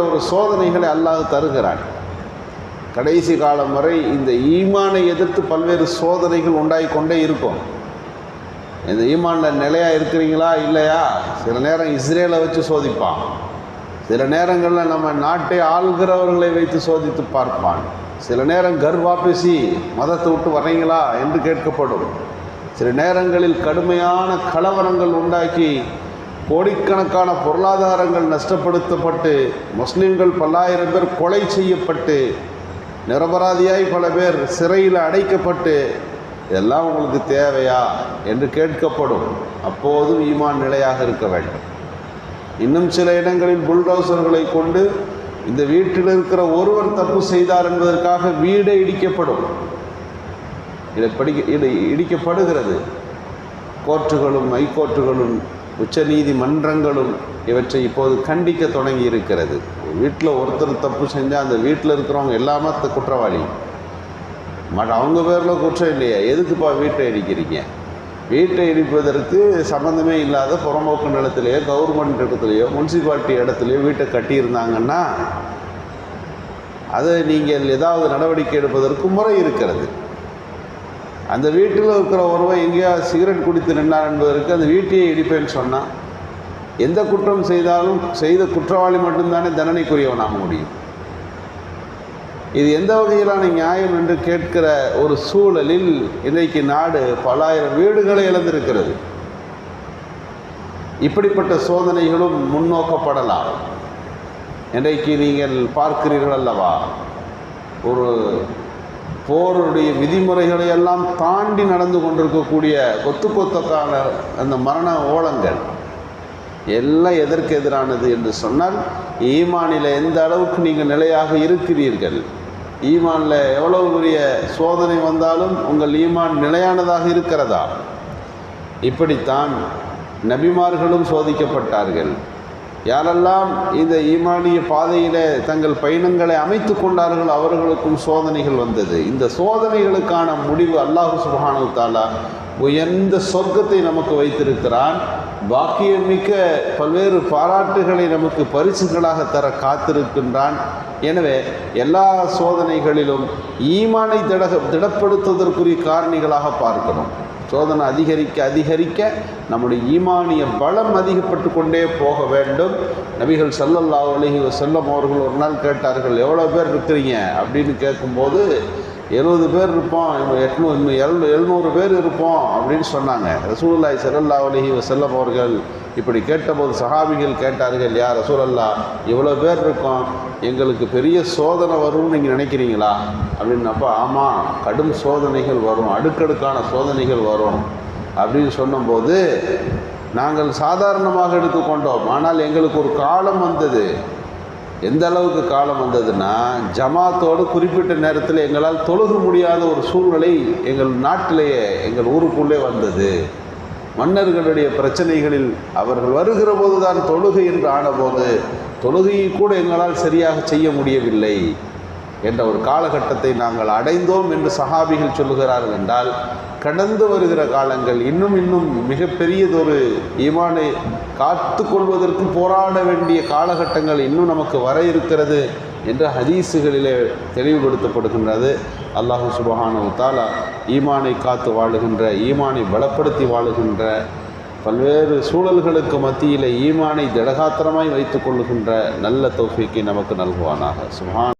ஒரு சோதனைகளை அல்லாஹ் தருகிறான். கடைசி காலம் வரை இந்த ஈமானை எதிர்த்து பல்வேறு சோதனைகள் உண்டாகி கொண்டே இருக்கும். இந்த ஈமானில் நிலையாக இருக்கிறீங்களா? இல்லையா? சில நேரம் இஸ்ரேலை வச்சு சோதிப்பான். சில நேரங்களில் நம்ம நாட்டை ஆள்கிறவர்களை வைத்து சோதித்து பார்ப்பான். சில நேரம் கர்வாபேசி மதத்தை விட்டு வர்றீங்களா? என்று கேட்கப்படும். சில நேரங்களில் கடுமையான கலவரங்கள் உண்டாக்கி கோடிக்கணக்கான பொருளாதாரங்கள் நஷ்டப்படுத்தப்பட்டு முஸ்லீம்கள் பல்லாயிரம் பேர் கொலை செய்யப்பட்டு நிரபராதியாய் பல பேர் சிறையில் அடைக்கப்பட்டு இதெல்லாம் உங்களுக்கு தேவையா என்று கேட்கப்படும். அப்போதும் ஈமான் நிலையாக இருக்க வேண்டும். இன்னும் சில இடங்களில் புல்டோசர்களை கொண்டு இந்த வீட்டில் இருக்கிற ஒருவர் தப்பு செய்தார் என்பதற்காக வீடே இடிக்கப்படும். இதை படிக்க இது இடிக்கப்படுகிறது. கோர்ட்டுகளும் ஹைகோர்ட்டுகளும் உச்சநீதிமன்றங்களும் இவற்றை இப்போது கண்டிக்க தொடங்கி இருக்கிறது வீட்டில் ஒருத்தர் தப்பு செஞ்சால் அந்த வீட்டில் இருக்கிறவங்க எல்லாமே த- குற்றவாளி. மற்ற அவங்க பேரில் குற்றம் இல்லையா எதுக்குப்பா வீட்டை இடிக்கிறீங்க? வீட்டை இடிப்பதற்கு சம்மந்தமே இல்லாத புறம்போக்கு நிலத்திலேயோ கவர்மெண்ட் இடத்துலையோ முன்சிபாலிட்டி இடத்துலையோ வீட்டை கட்டியிருந்தாங்கன்னா அதை நீங்கள் ஏதாவது நடவடிக்கை எடுப்பதற்கு முறை இருக்கிறது. அந்த வீட்டில் இருக்கிற ஒருவன் எங்கேயா சிகரெட் குடித்து நின்றார் என்பதற்கு அந்த வீட்டையே இடிப்பேன்னு சொன்னான் எந்த குற்றம் செய்தாலும் செய்த குற்றவாளி மட்டும்தானே தண்டனைக்குரியவனாக முடியும். இது எந்த வகையிலான நியாயம் என்று கேட்கிற ஒரு சூழலில் இன்றைக்கு நாடு பலாயிரம் வீடுகளை இழந்திருக்கிறது. இப்படிப்பட்ட சோதனைகளும் முன்னோக்கப்படலாம். இன்றைக்கு நீங்கள் பார்க்கிறீர்கள் அல்லவா? ஒரு போருடைய விதிமுறைகளை எல்லாம் தாண்டி நடந்து கொண்டிருக்கக்கூடிய கொத்து கொத்தக்கான அந்த மரண ஓலங்கள் எல்லாம் எதற்கு எதிரானது என்று சொன்னால் ஈமானில் எந்த அளவுக்கு நீங்கள் நிலையாக இருக்கிறீர்கள்? ஈமானில் எவ்வளவு பெரிய சோதனை வந்தாலும் உங்கள் ஈமான் நிலையானதாக இருக்கிறதா? இப்படித்தான் நபிமார்களும் சோதிக்கப்பட்டார்கள். யாரெல்லாம் இந்த ஈமானிய பாதையில் தங்கள் பயணங்களை அமைத்து கொண்டார்கள் அவர்களுக்கும் சோதனைகள் வந்தது. இந்த சோதனைகளுக்கான முடிவு அல்லாஹு சுபஹானு தாலா உயர்ந்த சொர்க்கத்தை நமக்கு வைத்திருக்கிறான். பாக்கியமிக்க பல்வேறு பாராட்டுகளை நமக்கு பரிசுகளாக தர காத்திருக்கின்றான். எனவே எல்லா சோதனைகளிலும் ஈமானை திட திடப்படுத்துவதற்குரிய காரணிகளாக பார்க்கணும். சோதனை அதிகரிக்க அதிகரிக்க நம்முடைய ஈமானிய பலம் அதிகப்பட்டு கொண்டே போக வேண்டும். நபிகள் ஸல்லல்லாஹு அலைஹி அவர்கள் ஒரு நாள் கேட்டார்கள் எவ்வளோ பேர் இருக்கிறீங்க? அப்படின்னு கேட்கும்போது எழுபது பேர் இருப்போம் எட்நூறு இன்னும் எழுநூறு பேர் இருப்போம் அப்படின்னு சொன்னாங்க. ரசூலுல்லாஹி செல்லல்லா அலஹி வஸல்லம் அவர்கள் இப்படி கேட்டபோது சஹாபிகள் கேட்டார்கள் யார் ரசூலல்லா இவ்வளோ பேர் இருக்கோம் எங்களுக்கு பெரிய சோதனை வரும்னு நீங்கள் நினைக்கிறீங்களா? அப்படின்னப்போ ஆமாம் கடும் சோதனைகள் வரும் அடுக்கடுக்கான சோதனைகள் வரும். அப்படின்னு சொன்னபோது நாங்கள் சாதாரணமாக எடுத்துக்கொண்டோம் ஆனால் எங்களுக்கு ஒரு காலம் வந்தது எந்த அளவுக்கு காலம் வந்ததுன்னா ஜமாத்தோடு குறிப்பிட்ட நேரத்தில் எங்களால் தொழுக முடியாத ஒரு சூழ்நிலை எங்கள் நாட்டிலேயே எங்கள் ஊருக்குள்ளே வந்தது. மன்னர்களுடைய பிரச்சனைகளில் அவர்கள் வருகிற போதுதான் தொழுகை என்று ஆனபோது தொழுகையை கூட எங்களால் சரியாக செய்ய முடியவில்லை. என்ற ஒரு காலகட்டத்தை நாங்கள் அடைந்தோம் என்று சஹாபிகள் சொல்லுகிறார்கள் என்றால் கடந்து வருகிற காலங்கள் இன்னும் இன்னும் மிகப்பெரியதொரு ஈமானை காத்து கொள்வதற்கு போராட வேண்டிய காலகட்டங்கள் இன்னும் நமக்கு வர இருக்கிறது என்று ஹதீஸுகளிலே தெளிவுபடுத்தப்படுகின்றது. அல்லாஹு சுபஹானு தாலா ஈமானை காத்து வாழுகின்ற ஈமானை பலப்படுத்தி வாழுகின்ற பல்வேறு சூழல்களுக்கு மத்தியில் ஈமானை திடகாத்திரமாய் வைத்துக் கொள்ளுகின்ற நல்ல தொகைக்கு நமக்கு நல்குவானாக. சுஹான்